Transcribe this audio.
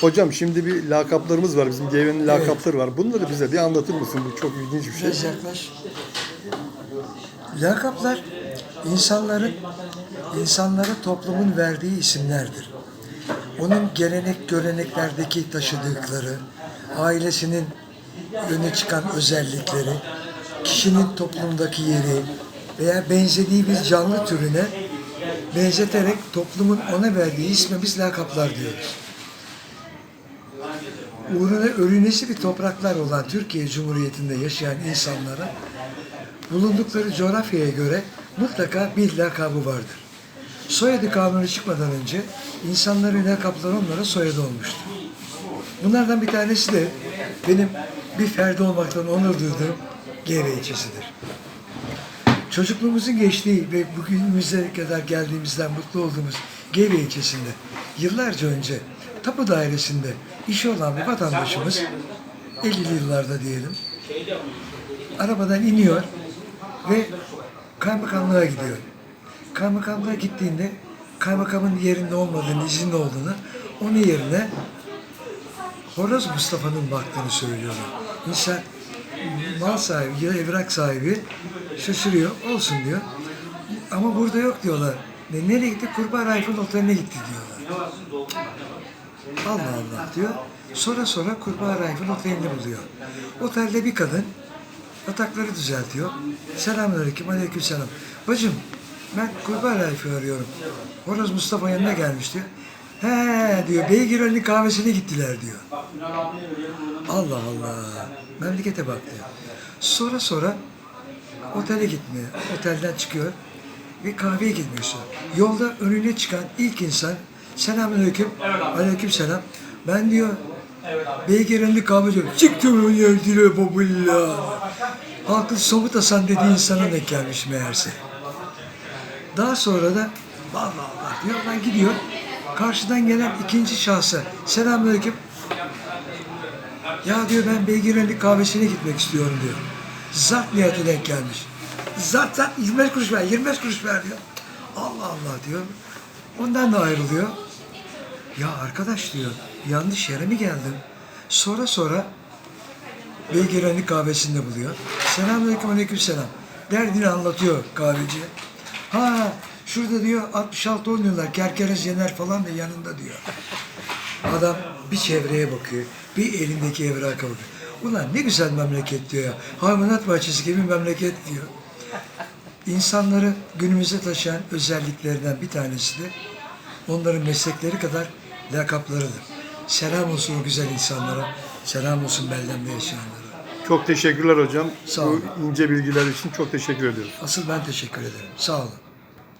Hocam şimdi bir lakaplarımız var. Bizim GV'nin lakapları var. Bunları bize bir anlatır mısın? Bu çok ilginç bir şey. Biraz yaklaş. Lakaplar insanların insanlara toplumun verdiği isimlerdir. Onun gelenek göreneklerdeki taşıdıkları, ailesinin öne çıkan özellikleri, kişinin toplumdaki yeri veya benzediği bir canlı türüne benzeterek toplumun ona verdiği isme biz lakaplar diyoruz. Uğruna ölünesi bir topraklar olan Türkiye Cumhuriyeti'nde yaşayan insanlara bulundukları coğrafyaya göre mutlaka bir lakabı vardır. Soyadı kanunu çıkmadan önce insanların lakapları onlara soyadı olmuştur. Bunlardan bir tanesi de benim bir ferdi olmaktan onur duyduğum GV ilçesidir. Çocukluğumuzun geçtiği ve bugünümüze kadar geldiğimizden mutlu olduğumuz GV ilçesinde yıllarca önce tapu dairesinde işi olan bir vatandaşımız 50'li yıllarda diyelim arabadan iniyor ve kaymakamlığa gidiyor. Kaymakamlığa gittiğinde kaymakamın yerinde olmadığını, izinde olduğunu, onun yerine Horoz Mustafa'nın baktığını söylüyorlar. İnsan mal sahibi ya evrak sahibi şaşırıyor. Olsun diyor. Ama burada yok diyorlar. Ne, nereye gitti? Kurban Rifle Oteli'ne gitti diyorlar. Allah Allah diyor. Sonra sonra Kurbağa Rifle Oteli'ni buluyor. Otelde bir kadın yatakları düzeltiyor. Selamünaleyküm, aleykümselam. Bacım ben Kurbağa Rifle arıyorum. Horoz Mustafa yanına gelmiş diyor. He diyor, Beygiröl'ün kahvesine gittiler diyor. Allah Allah. Memlekete bak diyor. Sonra sonra otele gitmiyor. Otelden çıkıyor ve kahveye gitmiyorsun. Yolda önüne çıkan ilk insan selamünaleyküm, aleyküm selam. Ben diyor Beygiröl'ün kahve diyor. Çıktım öyle dile babulla. Halkın somut Hasan dediği insana denk gelmiş meğerse. Daha sonra da Allah Allah diyor ben gidiyor. Karşıdan gelen ikinci şahsa selamünaleyküm. Ya diyor ben Beygirönlük kahvesine gitmek istiyorum diyor. Zat niyete denk gelmiş. Zat zat 25 kuruş ver, 25 kuruş ver diyor. Allah Allah diyor. Ondan da ayrılıyor. Ya arkadaş diyor, yanlış yere mi geldim? Sonra sonra Beygirönlük kahvesinde buluyor. Selamünaleyküm aleyküm selam. Derdini anlatıyor kahveciye. Ha şurada diyor 66 oynuyorlar. Kerkeres Yener falan da yanında diyor. Adam bir çevreye bakıyor. Bir elindeki evraka bakıyor. Ulan ne güzel memleket diyor ya. Hayvanat bahçesi gibi memleket diyor. İnsanları günümüze taşıyan özelliklerinden bir tanesi de onların meslekleri kadar lakaplarıdır. Selam olsun o güzel insanlara. Selam olsun Bellem'de yaşayanlara. Çok teşekkürler hocam. Sağ olun. Bu ince bilgiler için çok teşekkür ediyoruz. Asıl ben teşekkür ederim. Sağ olun.